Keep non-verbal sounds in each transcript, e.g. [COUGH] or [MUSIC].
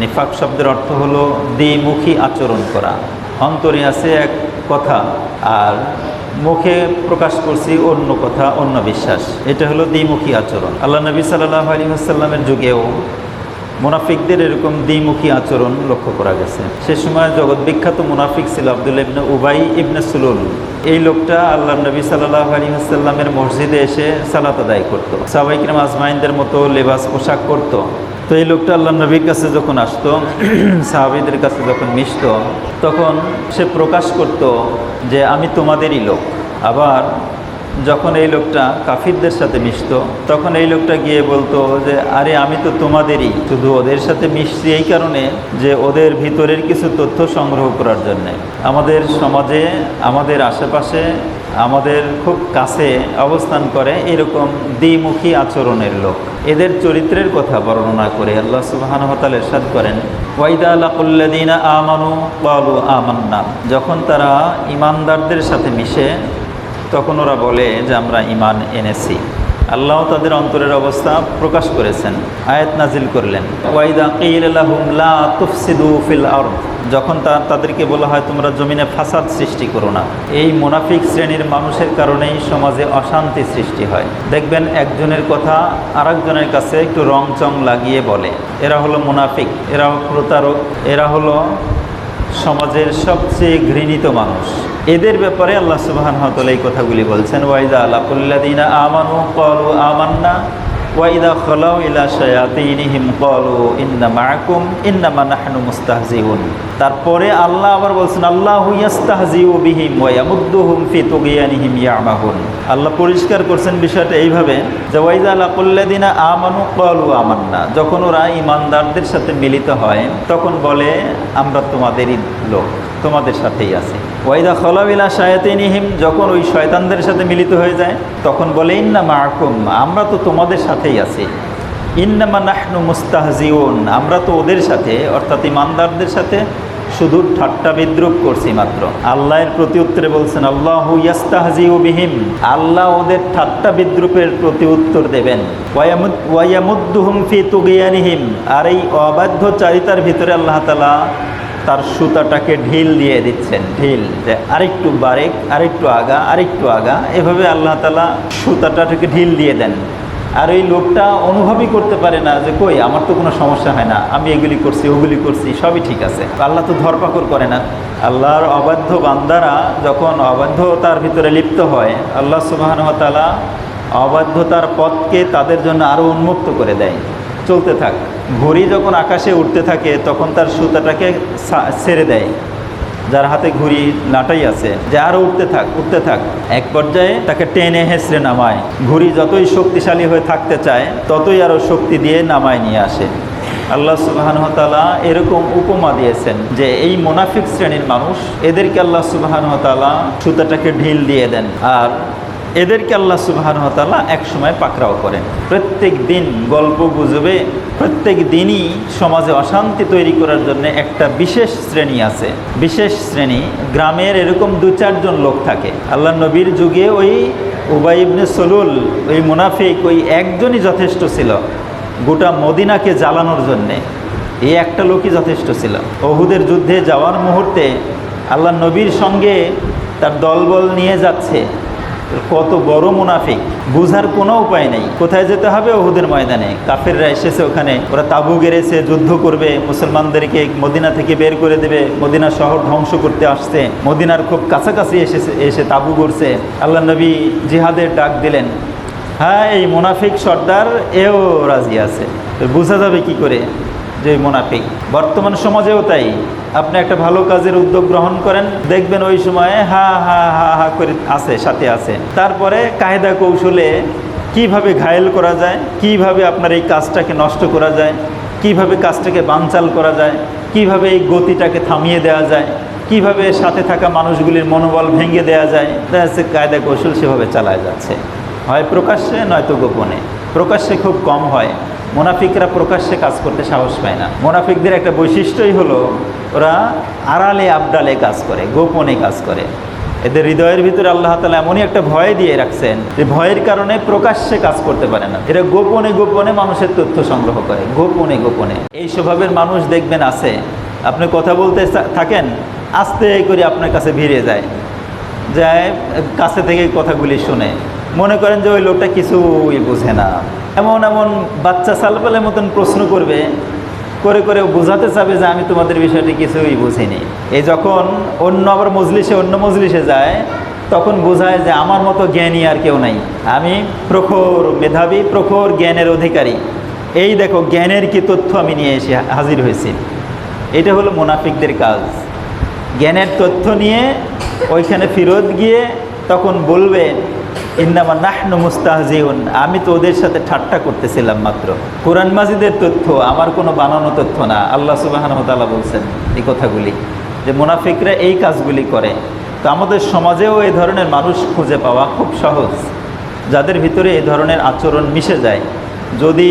নিফাক শব্দের অর্থ হলো দ্বিমুখী আচরণ করা। অন্তরে আছে এক কথা, আর মুখে প্রকাশ করছি অন্য কথা, অন্য বিশ্বাস। এটা হলো দ্বিমুখী আচরণ। আল্লাহ নবী সাল্লাহ আলী আসাল্লামের যুগেও মুনাফিকদের এরকম দ্বিমুখী আচরণ লক্ষ্য করা গেছে। সে সময় জগৎ বিখ্যাত মুনাফিক ছিল আবদুল্লা ইবনে উবাই ইবনে সুলুল। এই লোকটা আল্লাহ নবী সাল্লাহ আলী আসাল্লামের মসজিদে এসে সালাত আদায় করতো। সাবাইকরাম আজমাইনদের মতো লেবাস পোশাক করতো তো এই লোকটা আল্লাহ নবীর কাছে যখন আসতো, [CLEARS THROAT] সাহাবিদের কাছে যখন মিশত, তখন সে প্রকাশ করত যে, আমি তোমাদেরই লোক। আবার যখন এই লোকটা কাফিরদের সাথে মিশত, তখন এই লোকটা গিয়ে বলতো যে, আরে, আমি তো তোমাদেরই। শুধু ওদের সাথে মিশছি এই কারণে যে, ওদের ভিতরের কিছু তথ্য সংগ্রহ করার জন্যে। আমাদের সমাজে, আমাদের আশেপাশে, আমাদের খুব কাছে অবস্থান করে এরকম দ্বিমুখী আচরণের লোক। এদের চরিত্রের কথা বর্ণনা করে আল্লাহ সুবাহানহতাল এরশাদ করেন ওয়াইদা আলাকুল্লাদিনা আমানু বালু আমান্না। যখন তারা ইমানদারদের সাথে মিশে তখন ওরা বলে যে, আমরা ইমান এনেছি। আল্লাহ তাদের অন্তরের অবস্থা প্রকাশ করেছেন, আয়াত নাজিল করলেন। যখন তাদেরকে বলা হয়, তোমরা জমিনে ফাসাদ সৃষ্টি করো না। এই মুনাফিক শ্রেণির মানুষের কারণেই সমাজে অশান্তি সৃষ্টি হয়। দেখবেন একজনের কথা আরেকজনের কাছে একটু রং চং লাগিয়ে বলে। এরা হলো মুনাফিক, এরা প্রতারক, এরা হলো সমাজের সবচেয়ে ঘৃণিত মানুষ। এদের ব্যাপারে আল্লাহ হতল এই কথাগুলি বলছেন ওয়াইদা আল্লাহ আমানু কলু আমান্না ওয়াইদা খলাউ ইলা শায়াতিনিহিম কলু ইন্না মাকুম, ইন্নামা নাহনু মুস্তাহজিউন। তারপরে আল্লাহ আবার বলছেন, আল্লাহ ইয়াস্তাহজিউ বিহিম ওয়া ইয়ামুদ্দুহুম ফি তুগিয়ানিহিম ইয়ামাহুন। আল্লাহ পরিষ্কার করছেন বিষয়টা এইভাবে যে ওয়াইদা আল্লাহুল্লাদিনা আমানু কলু আমান্না। যখন ওরা ইমানদারদের সাথে মিলিত হয়, তখন বলে, আমরা তোমাদেরই লোক, তোমাদের সাথেই আছে। ওয়াইদা খলাবিলা শায়াতিনিহিম, যখন ওই শয়তানদের সাথে মিলিত হয়ে যায়, তখন বলে, ইন্না মাহকুম আমরা তো তোমাদের সাথেই আছি। ইন্নামা নাহনু মুস্তাহজিউন, আমরা তো ওদের সাথে, অর্থাৎ ইমানদারদের সাথে শুধু ঠাট্টা বিদ্রুপ করছি মাত্র। আল্লাহর প্রতি উত্তরে বলছেন, আল্লাহ ইয়াস্তাহজিউ বিহিম আল্লাহ ওদের ঠাট্টা বিদ্রুপের প্রতি উত্তর দেবেন। ওয়ায়ামুদ্দুহুম ফি তুগিয়ানিহিম আর এই অবাধ্য চারিতার ভিতরে আল্লাহ তালা তার সুতাটাকে ঢিল দিয়ে দিচ্ছেন। ঢিল যে আরেকটু বারেক, আরেকটু আগা আরেকটু আগা, এভাবে আল্লাহ তালা সুতাটাকে ঢিল দিয়ে দেন। আর ওই লোকটা অনুভবই করতে পারে না যে, কই, আমার তো কোনো সমস্যা হয় না। আমি এগুলি করছি, ওগুলি করছি, সবই ঠিক আছে। আল্লাহ তো ধরপাকড় করে না। আল্লাহর অবাধ্য বান্দারা যখন অবাধ্যতার ভিতরে লিপ্ত হয়, আল্লাহ সুবাহানুতালা অবাধ্যতার পথকে তাদের জন্য আরও উন্মুক্ত করে দেয়। চলতে থাক। ঘড়ি যখন আকাশে উঠতে থাকে, তখন তার সুতাটাকে ছেড়ে দেয়। যার হাতে ঘুড়ি লাটাই আছে, যে আরও উঠতে থাক উঠতে থাক। এক পর্যায়ে তাকে টেনে হেসড়ে নামায়। ঘুড়ি যতই শক্তিশালী হয়ে থাকতে চায়, ততই আরও শক্তি দিয়ে নামায় নিয়ে আসে। আল্লাহ সুবাহানহতালা এরকম উপমা দিয়েছেন যে এই মোনাফিক শ্রেণির মানুষ, এদেরকে আল্লাহ সুবাহানহতালা সুতাটাকে ঢিল দিয়ে দেন। আর এদেরকে আল্লাহ সুবাহানহতালা এক সময় পাকড়াও করেন। প্রত্যেক দিন গল্প গুজবে, প্রত্যেক দিনই সমাজে অশান্তি তৈরি করার জন্য একটা বিশেষ শ্রেণি আছে। বিশেষ শ্রেণি, গ্রামের এরকম দু চারজন লোক থাকে। আল্লাহ নবীর যুগে ওই উবাই ইবনে সলুল, ওই মুনাফিক, ওই একজনই যথেষ্ট ছিল গোটা মদিনাকে জ্বালানোর জন্যে। এই একটা লোকই যথেষ্ট ছিল। অহুদের যুদ্ধে যাওয়ার মুহূর্তে আল্লাহ নবীর সঙ্গে তার দলবল নিয়ে যাচ্ছে। কত বড় মুনাফিক? বুঝার কোনো উপায় নেই। কোথায় যেতে হবে? ওহুদের ময়দানে। কাফেররা এসেছে ওখানে। ওরা তাবু গেড়েছে, যুদ্ধ করবে। মুসলমানদেরকে মদিনা থেকে বের করে দেবে। মদিনা শহর ধ্বংস করতে আসছে। মদিনার খুব কাছাকাছি এসেছে, এসে তাবু করছে আল্লাহ নবী জিহাদের ডাক দিলেন হ্যাঁ এই মুনাফিক সর্দার, এও রাজি আছে। বোঝা যাবে কি করে? যে মুনাফিক। বর্তমান সমাজেও তাই। আপনি একটা ভালো কাজের উদ্যোগ গ্রহণ করেন, দেখবেন ওই সময়ে হা হা হা হা করে আছে, সাথে আছে। তারপরে কায়দা কৌশলে কীভাবে ঘায়েল করা যায়, কীভাবে আপনার এই কাজটাকে নষ্ট করা যায়, কীভাবে কাজটাকে বানচাল করা যায়, কীভাবে এই গতিটাকে থামিয়ে দেওয়া যায়, কীভাবে সাথে থাকা মানুষগুলির মনোবল ভেঙে দেওয়া যায় কায়দা কৌশল সেভাবে চালায় যাচ্ছে। হয় প্রকাশ্যে, নয়তো গোপনে। প্রকাশ্যে খুব কম হয়। মোনাফিকরা প্রকাশ্যে কাজ করতে সাহস পায় না। মোনাফিকদের একটা বৈশিষ্ট্যই হলো, ওরা আড়ালে আবডালে কাজ করে, গোপনে কাজ করে। এদের হৃদয়ের ভিতরে আল্লাহ তালা এমনই একটা ভয় দিয়ে রাখছেন, যে ভয়ের কারণে প্রকাশ্যে কাজ করতে পারে না। এরা গোপনে গোপনে মানুষের তথ্য সংগ্রহ করে, গোপনে গোপনে। এই স্বভাবের মানুষ দেখবেন আছে। আপনি কথা বলতে থাকেন, আস্তে করে আপনার কাছে ভিড়ে যায়। যায়, কাছে থেকে কথাগুলি শুনে। মনে করেন যে ওই লোকটা কিছুই বোঝে না। এমন এমন বাচ্চা সালপালের মতন প্রশ্ন করবে, করে করে বোঝাতে চাবে যে আমি তোমাদের বিষয়টি কিছুই বুঝিনি। এই যখন অন্য আবার মজলিসে, অন্য মজলিসে যায়, তখন বোঝায় যে আমার মতো জ্ঞানী আর কেউ নাই। আমি প্রখর মেধাবী, প্রখর জ্ঞানের অধিকারী। এই দেখো, জ্ঞানের কি তথ্য আমি নিয়ে এসে হাজির হয়েছি। এটা হলো মুনাফিকদের কাজ। জ্ঞানের তথ্য নিয়ে ওইখানে ফিরত গিয়ে তখন বলবে ইন্নামা নাহনু মুস্তাহজিউন। আমি তো ওদের সাথে ঠাট্টা করতেছিলাম মাত্র। কোরআন মাজিদের তথ্য, আমার কোনো বানানো তথ্য না। আল্লাহ সুবাহানহ তাআলা বলছেন এই কথাগুলি, যে মুনাফিকরা এই কাজগুলি করে। তো আমাদের সমাজেও এই ধরনের মানুষ খুঁজে পাওয়া খুব সহজ। যাদের ভিতরে এই ধরনের আচরণ মিশে যায়। যদি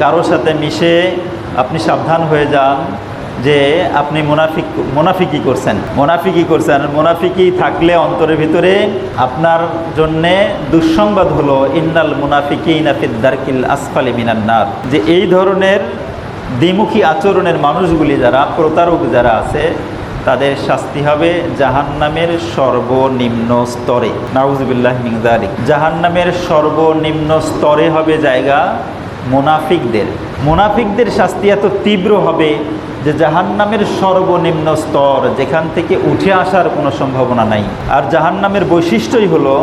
কারও সাথে মিশে আপনি সাবধান হয়ে যান যে আপনি মুনাফিক মুনাফিকি করছেন। মুনাফিকি করছেন। মুনাফিকি থাকলে অন্তরের ভিতরে আপনার জন্যে দুঃসংবাদ হলো, ইন্নাল মুনাফিকি ইনাফিদ দারকিল আসফালি মিনান্নার যে এই ধরনের দ্বিমুখী আচরণের মানুষগুলি যারা, প্রতারক যারা আছে, তাদের শাস্তি হবে জাহান্নামের সর্বনিম্ন স্তরে। নাউজবিল্লাহ মিংদারিক জাহান্নামের সর্বনিম্ন স্তরে হবে জায়গা মুনাফিকদের। মুনাফিকদের শাস্তি এত তীব্র হবে যে জাহান্নামের সর্বনিম্ন স্তর, যেখান থেকে উঠে আসার কোনো সম্ভাবনা নাই। আর জাহান্নামের বৈশিষ্ট্যই হলো,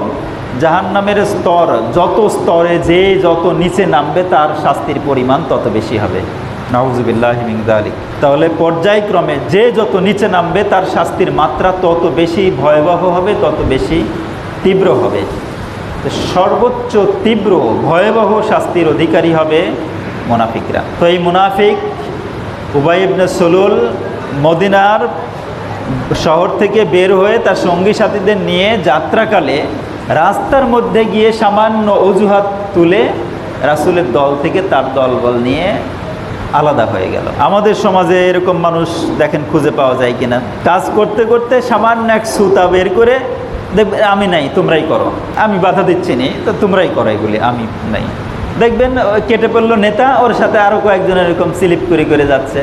জাহান্নামের স্তর, যত স্তরে যে যত নিচে নামবে, তার শাস্তির পরিমাণ তত বেশি হবে। নাউজুবিল্লাহ মিংদালিক তাহলে পর্যায়ক্রমে যে যত নিচে নামবে, তার শাস্তির মাত্রা তত বেশি ভয়াবহ হবে, তত বেশি তীব্র হবে। সর্বোচ্চ তীব্র, ভয়াবহ শাস্তির অধিকারী হবে মুনাফিকরা। তো এই মুনাফিক উবাই ইবনে সলুল মদিনার শহর থেকে বের হয়ে তার সঙ্গী সাথীদের নিয়ে যাত্রাকালে রাস্তার মধ্যে গিয়ে সামান্য অজুহাত তুলে রাসুলের দল থেকে তার দলবল নিয়ে আলাদা হয়ে গেল। আমাদের সমাজে এরকম মানুষ দেখেন খুঁজে পাওয়া যায় কিনা। কাজ করতে করতে সামান্য এক সুতা বের করে দেখবে, আমি নাই, তোমরাই করো। আমি বাধা দিচ্ছি নি, তো তোমরাই করো এগুলি, আমি নাই। দেখবেন কেটে পড়ল নেতা, ওর সাথে আরও কয়েকজন এরকম স্লিপ করে করে যাচ্ছে।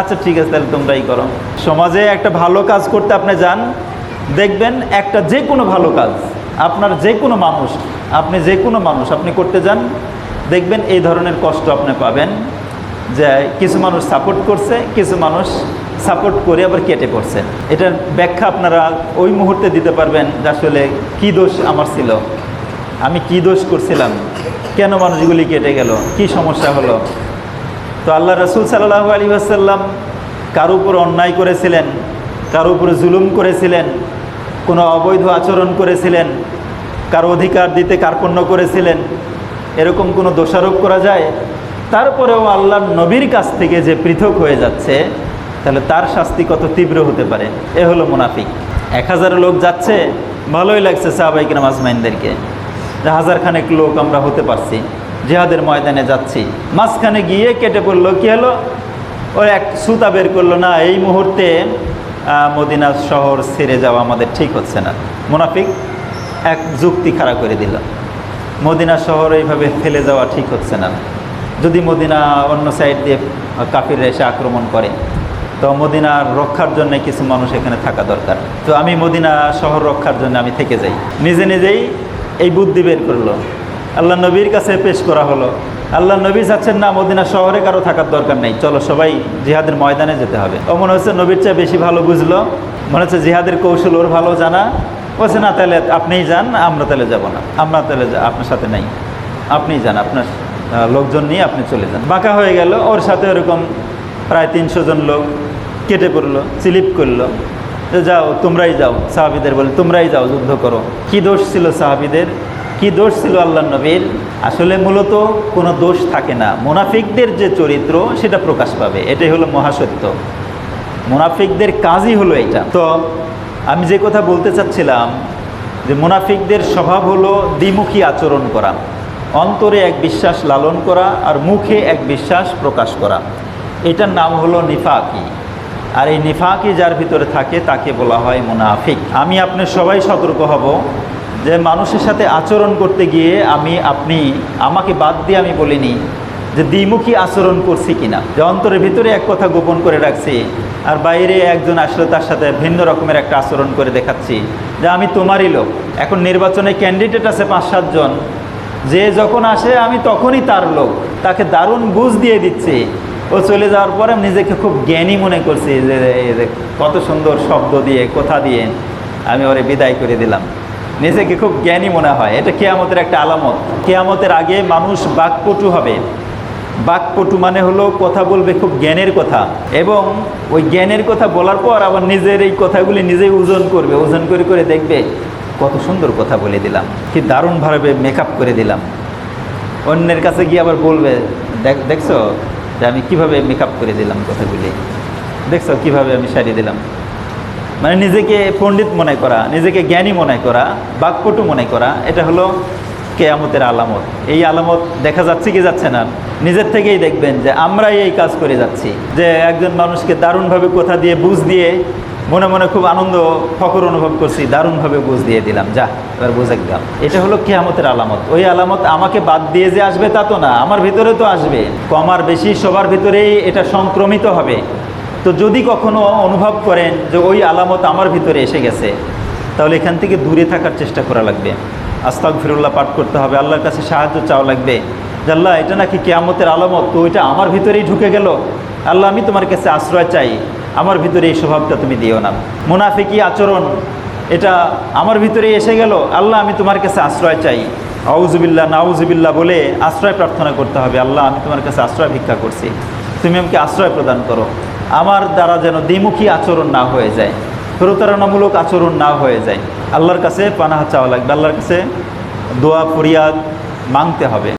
আচ্ছা ঠিক আছে, তাহলে তোমরাই করো। সমাজে একটা ভালো কাজ করতে আপনি যান। দেখবেন, একটা যে কোনো ভালো কাজ, আপনার যে কোনো মানুষ, আপনি যে কোনো মানুষ, আপনি করতে যান। দেখবেন, এই ধরনের কষ্ট আপনি পাবেন যে কিছু মানুষ সাপোর্ট করছে, কিছু মানুষ সাপোর্ট করে আবার কেটে পড়ছে। এটার ব্যাখ্যা আপনারা ওই মুহূর্তে দিতে পারবেন যে আসলে কী দোষ আমার ছিল। আমি কি দোষ করছিলাম? কেন মানুষগুলি কেটে গেল? কি সমস্যা হলো? তো আল্লাহ রসুল সাল্লাহ আলী আসাল্লাম কারও উপর অন্যায় করেছিলেন, কারও উপর জুলুম করেছিলেন, কোনো অবৈধ আচরণ করেছিলেন, কারও অধিকার দিতে কার্পণ্য করেছিলেন, এরকম কোনো দোষারোপ করা যায়? তারপরেও আল্লাহ নবীর কাছ থেকে যে পৃথক হয়ে যাচ্ছে, তাহলে তার শাস্তি কত তীব্র হতে পারে? এ হলো মুনাফিক। এক হাজার লোক যাচ্ছে, ভালোই লাগছে সাহাবাইক নামাজমাইনদেরকে যে হাজার খানেক লোক আমরা হতে পারছি, জেহাদের ময়দানে যাচ্ছি। মাঝখানে গিয়ে কেটে পড়ল, কী হলো? ওই এক সুতা বের করল, না, এই মুহূর্তে মদিনা শহর ছেড়ে যাওয়া আমাদের ঠিক হচ্ছে না। মুনাফিক এক যুক্তি খাড়া করে দিল, মদিনা শহর এইভাবে ফেলে যাওয়া ঠিক হচ্ছে না। যদি মদিনা অন্য সাইড দিয়ে কাফিররা এসে আক্রমণ করে, তো মদিনার রক্ষার জন্য কিছু মানুষ এখানে থাকা দরকার। তো আমি মদিনা শহর রক্ষার জন্য আমি থেকে যাই। নিজে নিজেই এই বুদ্ধি বের করল। আল্লাহ নবীর কাছে পেশ করা হলো। আল্লাহ নবী চাচ্ছেন না, মদিনা শহরে কারও থাকার দরকার নেই। চলো সবাই জিহাদের ময়দানে যেতে হবে। ও মনে হচ্ছে নবীর চেয়ে বেশি ভালো বুঝলো। মনে হচ্ছে জিহাদের কৌশল ওর ভালো জানা। বলছে, না, তাহলে আপনিই যান, আমরা তাহলে যাব না। আমরা তাহলে আপনার সাথে নাই। আপনিই যান, আপনার লোকজন নিয়ে আপনি চলে যান। বাঁকা হয়ে গেল। ওর সাথে ওরকম প্রায় তিনশো জন লোক কেটে পড়ল, স্লিপ করল। যাও, তোমরাই যাও, সাহাবিদের বলে, তোমরাই যাও, যুদ্ধ করো। কি দোষ ছিল সাহাবিদের? কি দোষ ছিল আল্লাহ নবীর? আসলে মূলত কোনো দোষ থাকে না। মুনাফিকদের যে চরিত্র, সেটা প্রকাশ পাবে। এটাই হলো মহাসত্য। মুনাফিকদের কাজই হলো এটা। তো আমি যে কথা বলতে চাচ্ছিলাম, যে মুনাফিকদের স্বভাব হলো দ্বিমুখী আচরণ করা, অন্তরে এক বিশ্বাস লালন করা আর মুখে এক বিশ্বাস প্রকাশ করা। এটার নাম হলো নিফাকি। আর এই নিফাকি যার ভিতরে থাকে, তাকে বলা হয় মুনাফিক। আমি আপনি সবাই সতর্ক হব যে মানুষের সাথে আচরণ করতে গিয়ে আমি, আপনি, আমাকে বাদ দিয়ে আমি বলিনি যে দ্বিমুখী আচরণ করছি কিনা। যে অন্তরের ভিতরে এক কথা গোপন করে রাখছি আর বাইরে একজন আসলে তার সাথে ভিন্ন রকমের একটা আচরণ করে দেখাচ্ছি যে আমি তোমারই লোক। এখন নির্বাচনে ক্যান্ডিডেট আছে পাঁচ সাতজন যে যখন আসে, আমি তখনই তার লোক। তাকে দারুণ বুঝ দিয়ে দিচ্ছি। ও চলে যাওয়ার পরে আমি নিজেকে খুব জ্ঞানী মনে করছি যে কত সুন্দর শব্দ দিয়ে, কথা দিয়ে আমি ওরে বিদায় করে দিলাম। নিজেকে খুব জ্ঞানী মনে হয়। এটা কেয়ামতের একটা আলামত। কেয়ামতের আগে মানুষ বাকপটু হবে। বাকপটু মানে হলো কথা বলবে খুব জ্ঞানের কথা এবং ওই জ্ঞানের কথা বলার পর আবার নিজের এই কথাগুলি নিজেই ওজন করবে। ওজন করে করে দেখবে কত সুন্দর কথা বলে দিলাম। কি দারুণভাবে মেকআপ করে দিলাম। অন্যের কাছে গিয়ে আবার বলবে, দেখ, দেখছ? যে আমি কীভাবে মেকআপ করে দিলাম কথাগুলি। দেখছ কীভাবে আমি সারিয়ে দিলাম। মানে নিজেকে পণ্ডিত মনে করা, নিজেকে জ্ঞানী মনে করা, বাক্যটু মনে করা, এটা হলো কেয়ামতের আলামত। এই আলামত দেখা যাচ্ছে কি যাচ্ছে না? নিজের থেকেই দেখবেন যে আমরাই এই কাজ করে যাচ্ছি। যে একজন মানুষকে দারুণভাবে কথা দিয়ে, বুঝ দিয়ে মনে মনে খুব আনন্দ, ফখর অনুভব করছি, দারুণভাবে বুঝ দিয়ে দিলাম। যা, এবার বুঝে গেলাম। এটা হলো কেয়ামতের আলামত। ওই আলামত আমাকে বাদ দিয়ে যে আসবে তা তো না, আমার ভিতরে তো আসবে। কমার বেশি সবার ভিতরেই এটা সংক্রমিত হবে। তো যদি কখনো অনুভব করেন যে ওই আলামত আমার ভিতরে এসে গেছে, তাহলে এখান থেকে দূরে থাকার চেষ্টা করা লাগবে। আস্তাক ফিরুল্লাহ পাঠ করতে হবে, আল্লাহর কাছে সাহায্য চাওয়া লাগবে। আল্লাহ, এটা নাকি কেয়ামতের আলামত? তো ওইটা আমার ভিতরেই ঢুকে গেল। আল্লাহ, আমি তোমার কাছে আশ্রয় চাই। আমার ভিতরে এই স্বভাবটা তুমি দিও না। মুনাফিকি আচরণ, এটা আমার ভিতরে এসে গেল। আল্লাহ, আমি তোমার কাছে আশ্রয় চাই। আউজুবিল্লাহ নাউজুবিল্লাহ বলে আশ্রয় প্রার্থনা করতে হবে। আল্লাহ, আমি তোমার কাছে আশ্রয় ভিক্ষা করছি। তুমি আমাকে আশ্রয় প্রদান করো। আমার দ্বারা যেন দ্বিমুখী আচরণ না হয়ে যায়, প্রতারণামূলক আচরণ না হয়ে যায়। আল্লাহর কাছে পানাহা চাওয়া লাগবে। আল্লাহর কাছে দোয়া, ফরিয়াদ মাংতে হবে।